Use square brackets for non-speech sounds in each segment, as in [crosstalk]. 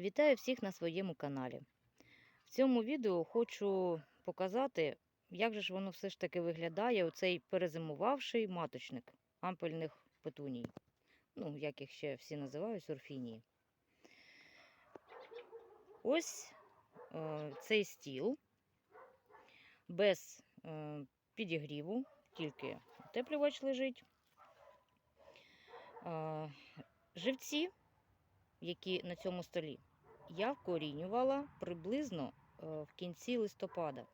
Вітаю всіх на своєму каналі. В цьому відео хочу показати, як же ж воно все ж таки виглядає, оцей перезимувавший маточник ампельних петуній. Ну, як їх ще всі називають, сурфінії. Ось е, цей стіл без е, підігріву, тільки утеплювач лежить. Е, живці які на цьому столі, я вкорінювала приблизно е, в кінці листопада.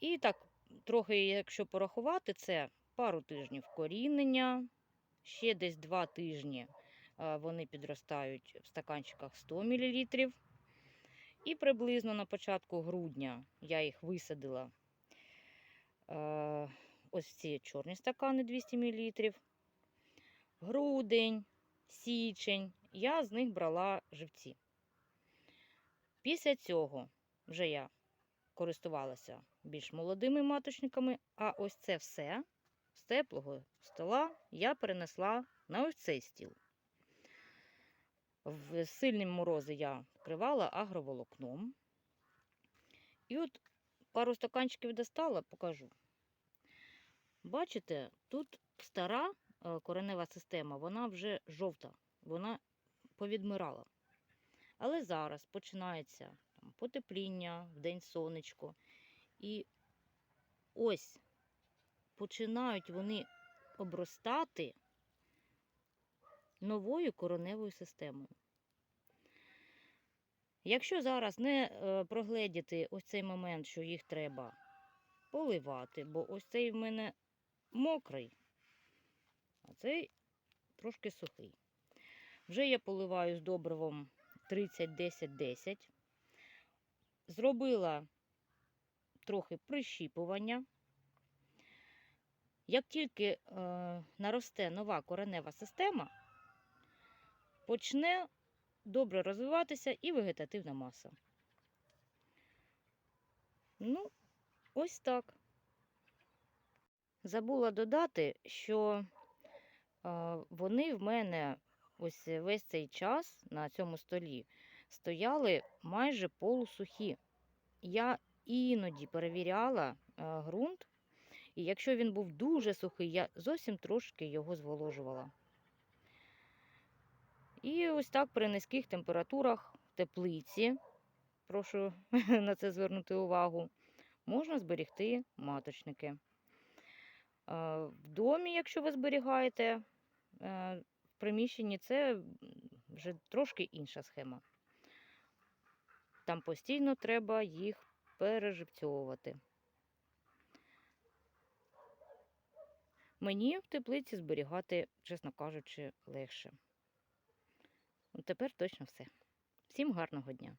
І так, трохи, якщо порахувати, це пару тижнів корінення, ще десь два тижні е, вони підростають в стаканчиках 100 мл. І приблизно на початку грудня я їх висадила е, ось ці чорні стакани 200 мл. Грудень, січень, я з них брала живці. Після цього вже я користувалася більш молодими маточниками, а ось це все з теплого стола я перенесла на ось цей стіл. В сильні морози я вкривала агроволокном. І от пару стаканчиків достала, покажу. Бачите, тут стара е, коренева система, вона вже жовта, вона повідмирала. Але зараз починається там, потепління, вдень сонечко. І ось починають вони обростати новою короневою системою. Якщо зараз не е, прогледіти ось цей момент, що їх треба поливати, бо ось цей в мене мокрий, а цей трошки сухий. Вже я поливаю з добривом 30-10-10. Зробила трохи прищіпування. Як тільки е, наросте нова коренева система, почне добре розвиватися і вегетативна маса. Ну, ось так. Забула додати, що е, вони в мене ось весь цей час на цьому столі стояли майже полусухі. Я іноді перевіряла е, ґрунт, і якщо він був дуже сухий, я зовсім трошки його зволожувала. І ось так при низьких температурах в теплиці, прошу [laughs] на це звернути увагу, можна зберігти маточники. Е, В домі, якщо ви зберігаєте е, приміщенні, це вже трошки інша схема. Там постійно треба їх переживцьовувати. Мені в теплиці зберігати, чесно кажучи, легше. Тепер точно все. Всім гарного дня!